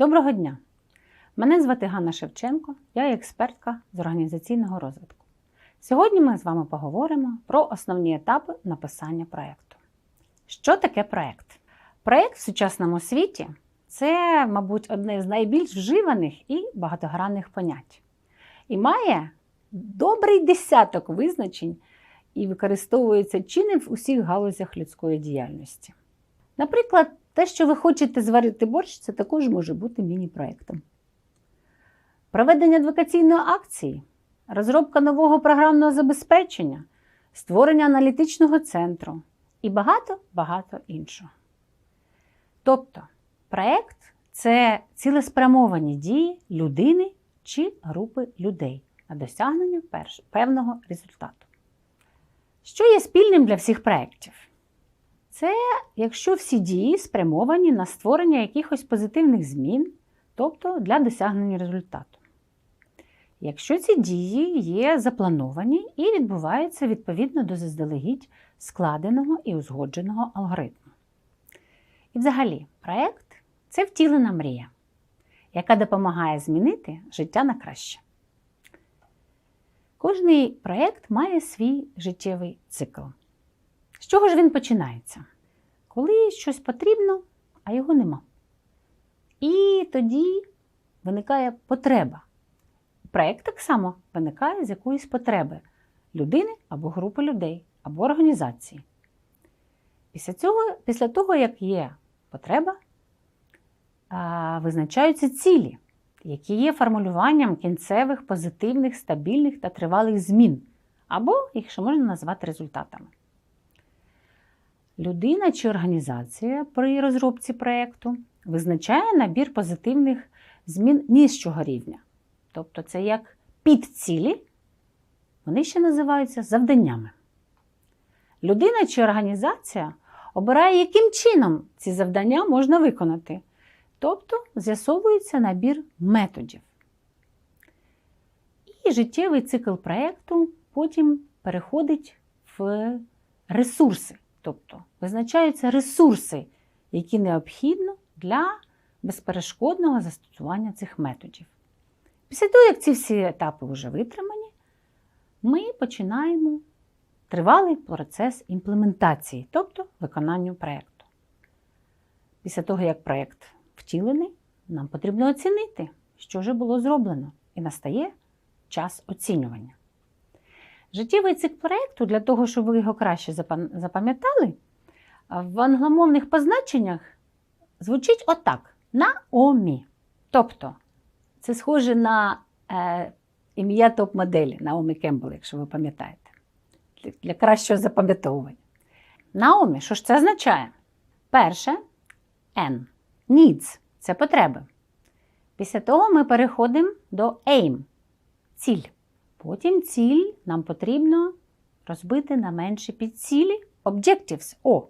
Доброго дня! Мене звати Ганна Шевченко, я експертка з організаційного розвитку. Сьогодні ми з вами поговоримо про основні етапи написання проєкту. Що таке проєкт? Проєкт в сучасному світі це, мабуть, одне з найбільш вживаних і багатогранних понять. І має добрий десяток визначень і використовується чи не в усіх галузях людської діяльності. Наприклад, те, що ви хочете зварити борщ, це також може бути міні-проєктом. Проведення адвокаційної акції, розробка нового програмного забезпечення, створення аналітичного центру і багато-багато іншого. Тобто, проєкт це цілеспрямовані дії людини чи групи людей на досягнення певного результату. Що є спільним для всіх проєктів? Це якщо всі дії спрямовані на створення якихось позитивних змін, тобто для досягнення результату. Якщо ці дії є заплановані і відбуваються відповідно до заздалегідь складеного і узгодженого алгоритму. І взагалі, проєкт це втілена мрія, яка допомагає змінити життя на краще. Кожний проєкт має свій життєвий цикл. З чого ж він починається? Коли щось потрібно, а його нема. І тоді виникає потреба. Проєкт так само виникає з якоїсь потреби людини або групи людей, або організації. Після, цього, після того, як є потреба, визначаються цілі, які є формулюванням кінцевих, позитивних, стабільних та тривалих змін, або їх ще можна назвати результатами. Людина чи організація при розробці проєкту визначає набір позитивних змін нижчого рівня. Тобто це як підцілі, вони ще називаються завданнями. Людина чи організація обирає, яким чином ці завдання можна виконати. Тобто з'ясовується набір методів. І життєвий цикл проєкту потім переходить в ресурси. Тобто визначаються ресурси, які необхідно для безперешкодного застосування цих методів. Після того, як ці всі етапи вже витримані, ми починаємо тривалий процес імплементації, тобто виконання проєкту. Після того, як проєкт втілений, нам потрібно оцінити, що вже було зроблено, і настає час оцінювання. Життєвий цикл проєкту, для того, щоб ви його краще запам'ятали, в англомовних позначеннях звучить отак: Наомі. Тобто, це схоже на е, ім'я топ-моделі Наомі Кембл, якщо ви пам'ятаєте, для, кращого запам'ятовування. Наомі, що ж це означає? Перше N. Needs це потреби. Після того ми переходимо до aim ціль. Потім ціль нам потрібно розбити на менші підцілі objectives O,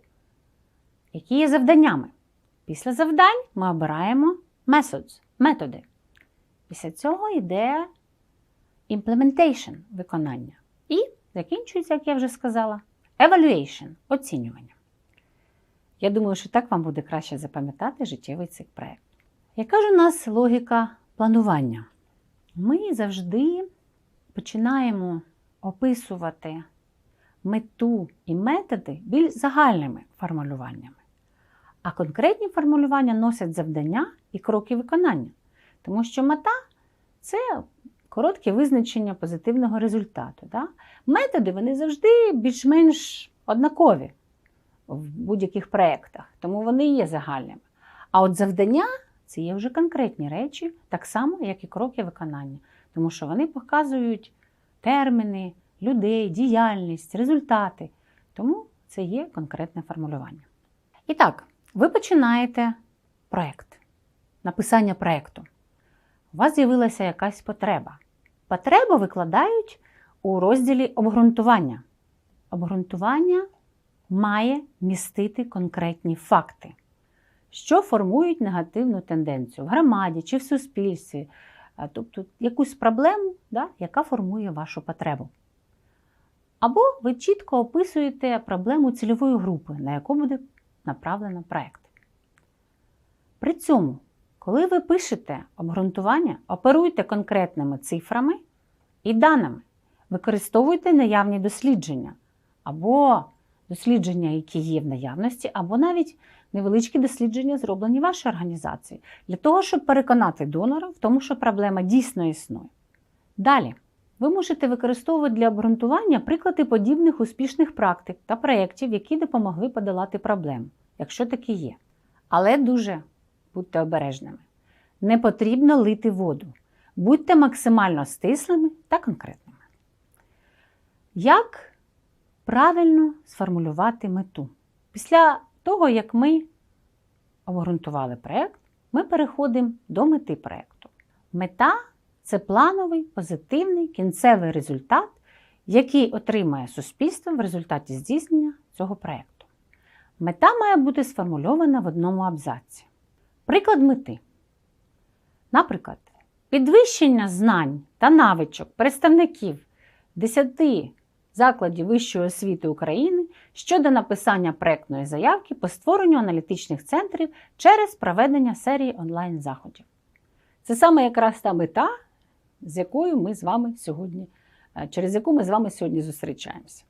які є завданнями. Після завдань ми обираємо methods, методи. Після цього йде implementation виконання. І закінчується, як я вже сказала, evaluation оцінювання. Я думаю, що так вам буде краще запам'ятати життєвий цикл проєкту. Яка ж у нас логіка планування? Ми завжди починаємо описувати мету і методи більш загальними формулюваннями. А конкретні формулювання носять завдання і кроки виконання. Тому що мета це коротке визначення позитивного результату. Да? Методи вони завжди більш-менш однакові в будь-яких проєктах, тому вони є загальними. А от завдання це є вже конкретні речі, так само, як і кроки виконання, тому що вони показують терміни, людей, діяльність, результати. Тому це є конкретне формулювання. І так, ви починаєте проєкт, написання проєкту. У вас з'явилася якась потреба. Потребу викладають у розділі обґрунтування. Обґрунтування має містити конкретні факти, що формують негативну тенденцію в громаді чи в суспільстві, тобто якусь проблему, да, яка формує вашу потребу. Або ви чітко описуєте проблему цільової групи, на яку буде направлено проєкт. При цьому Коли ви пишете обґрунтування, оперуйте конкретними цифрами і даними. Використовуйте наявні дослідження або дослідження, які є в наявності, або навіть невеличкі дослідження, зроблені вашою організацією, для того, щоб переконати донора в тому, що проблема дійсно існує. Далі, ви можете використовувати для обґрунтування приклади подібних успішних практик та проєктів, які допомогли подолати проблему, якщо такі є. Але дуже будьте обережними. Не потрібно лити воду. Будьте максимально стислими та конкретними. Як правильно сформулювати мету? Після того, як ми обґрунтували проєкт, ми переходимо до мети проєкту. Мета це плановий, позитивний кінцевий результат, який отримає суспільство в результаті здійснення цього проєкту. Мета має бути сформульована в одному абзаці. Приклад мети. Наприклад, підвищення знань та навичок представників 10 закладів вищої освіти України щодо написання проєктної заявки по створенню аналітичних центрів через проведення серії онлайн-заходів. Це саме якраз та мета, з якою ми з вами сьогодні, е, через яку ми з вами сьогодні зустрічаємося.